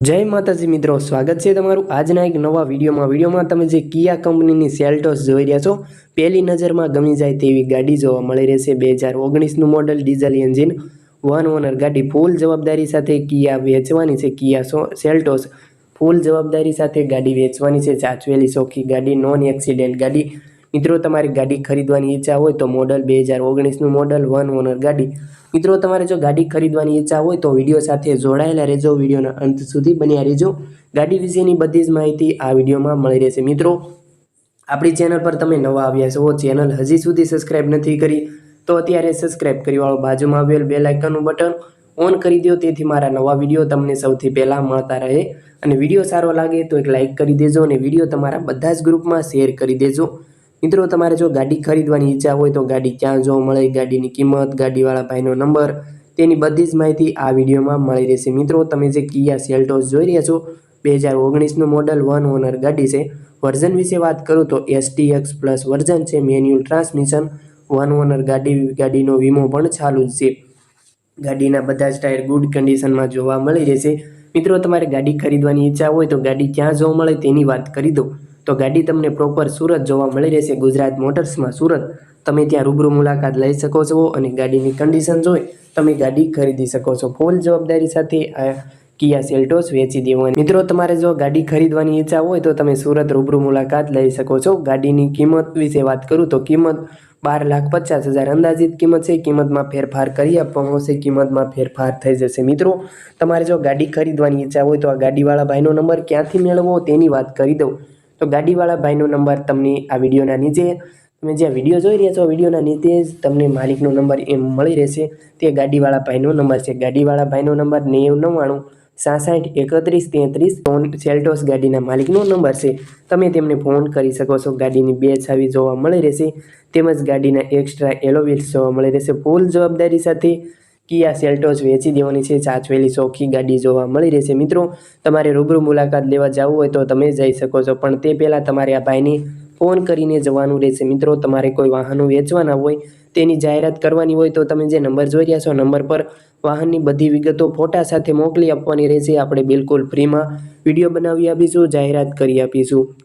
જય માતાજી મિત્રો, સ્વાગત છે તમારું આજના એક નવા વિડીયોમાં. વિડીયોમાં તમે જે કિયા કંપનીની સેલ્ટોસ જોઈ રહ્યા છો, પહેલી નજરમાં ગમી જાય તેવી ગાડી જોવા મળી રહેશે. બે હજાર ઓગણીસનું model diesel engine, one owner ગાડી ફૂલ જવાબદારી સાથે કિયા વેચવાની છે. કિયા સો, સેલ્ટોસ ફૂલ જવાબદારી સાથે ગાડી વેચવાની છે. ચાચવેલી સોખી ગાડી, નોન એક્સિડેન્ટ ગાડી મિત્રો, તમારી ગાડી ખરીદવાની ઈચ્છા હોય તો મોડલ બે હજાર ઓગણીસનું મોડલ વન ઓનર ગાડી. મિત્રો, તમારે જો ગાડી ખરીદવાની ઈચ્છા હોય તો વીડિયો સાથે જોડાયેલા રહેજો. વિડીયોના અંત સુધી બન્યા રહેજો. ગાડી વિશેની બધી જ માહિતી આ વિડીયોમાં મળી રહેશે. મિત્રો, આપણી ચેનલ પર તમે નવા આવ્યા છો, ચેનલ હજી સુધી સબસ્ક્રાઈબ નથી કરી, તો અત્યારે સબસ્ક્રાઇબ કરી વાળો બાજુમાં આવેલ બે લાઇકનનું બટન ઓન કરી દો. તેથી મારા નવા વીડિયો તમને સૌથી પહેલાં મળતા રહે. અને વીડિયો સારો લાગે તો એક લાઇક કરી દેજો અને વીડિયો તમારા બધા જ ગ્રુપમાં શેર કરી દેજો. મિત્રો, તમારે જો ગાડી ખરીદવાની ઈચ્છા હોય તો ગાડી ક્યાં જોવા મળે, ગાડીની કિંમત, ગાડીવાળા ભાઈનો નંબર, તેની બધી જ માહિતી આ વિડીયોમાં મળી રહેશે. મિત્રો, તમે જે કિયા સેલ્ટોસ જોઈ રહ્યા છો, બે હજાર ઓગણીસનું મોડલ વન ઓનર ગાડી છે. વર્ઝન વિશે વાત કરું તો એસટીએક્સ પ્લસ વર્ઝન છે. મેન્યુઅલ ટ્રાન્સમિશન, વન ઓનર ગાડી, ગાડીનો વીમો પણ ચાલુ જ છે. ગાડીના બધા જ ટાયર ગુડ કન્ડિશનમાં જોવા મળી રહેશે. મિત્રો, તમારે ગાડી ખરીદવાની ઈચ્છા હોય તો ગાડી ક્યાં જોવા મળે તેની વાત કરી દો તો ગાડી તમને પ્રોપર સુરત જોવા મળી રહેશે. ગુજરાત મોટર્સમાં સુરત. તમે ત્યાં રૂબરૂ મુલાકાત લઈ શકો છો અને ગાડીની કન્ડિશન જોઈ તમે ગાડી ખરીદી શકો છો. ફૂલ જવાબદારી સાથે આ કિયા સેલ્ટોસ વેચી દેવાની મિત્રો, તમારે જો ગાડી ખરીદવાની ઈચ્છા હોય તો તમે સુરત રૂબરૂ મુલાકાત લઈ શકો છો. ગાડીની કિંમત વિશે વાત કરું તો કિંમત બાર લાખ પચાસ હજાર અંદાજિત કિંમત છે. કિંમતમાં ફેરફાર કરી આપવામાં આવશે. કિંમતમાં ફેરફાર થઈ જશે. મિત્રો, તમારે જો ગાડી ખરીદવાની ઈચ્છા હોય તો આ ગાડીવાળા ભાઈનો નંબર ક્યાંથી મેળવવો તેની વાત કરી દઉં. તો ગાડીવાળા ભાઈનો નંબર તમને આ વિડીયોના નીચે, તમે જે વીડિયો જોઈ રહ્યા છો વિડીયોના નીચે જ તમને માલિકનો નંબર એમ મળી રહેશે. તે ગાડીવાળા ભાઈનો નંબર છે. ગાડીવાળા ભાઈનો નંબર નેવું નવ્વાણું, સાસઠ, એકત્રીસ, તેત્રીસ, ફોન સેલ્ટોસ ગાડીના માલિકનો નંબર છે. તમે તેમને ફોન કરી શકો છો. ગાડીની બે છાવી જોવા મળી રહેશે. તેમજ ગાડીના એક્સ્ટ્રા એલોવિલ્સ જોવા મળી રહેશે. ફૂલ જવાબદારી સાથે કિયા સેલ્ટોસ વેચી દેવાની છે, સાચવેલી ચોખ્ખી ગાડી જોવા મળી રહેશે. મિત્રો, તમારે રૂબરૂ મુલાકાત લેવા જવું હોય તો તમે જઈ શકો છો, પણ તે પહેલાં તમારે આ ભાઈને ફોન કરીને જવાનું રહેશે. મિત્રો, તમારે કોઈ વાહનો વેચવાના હોય, તેની જાહેરાત કરવાની હોય તો તમે જે નંબર જોઈ રહ્યા છો, નંબર પર વાહનની બધી વિગતો ફોટા સાથે મોકલી આપવાની રહેશે. આપણે બિલકુલ ફ્રીમાં વીડિયો બનાવી આપીશું, જાહેરાત કરી આપીશું.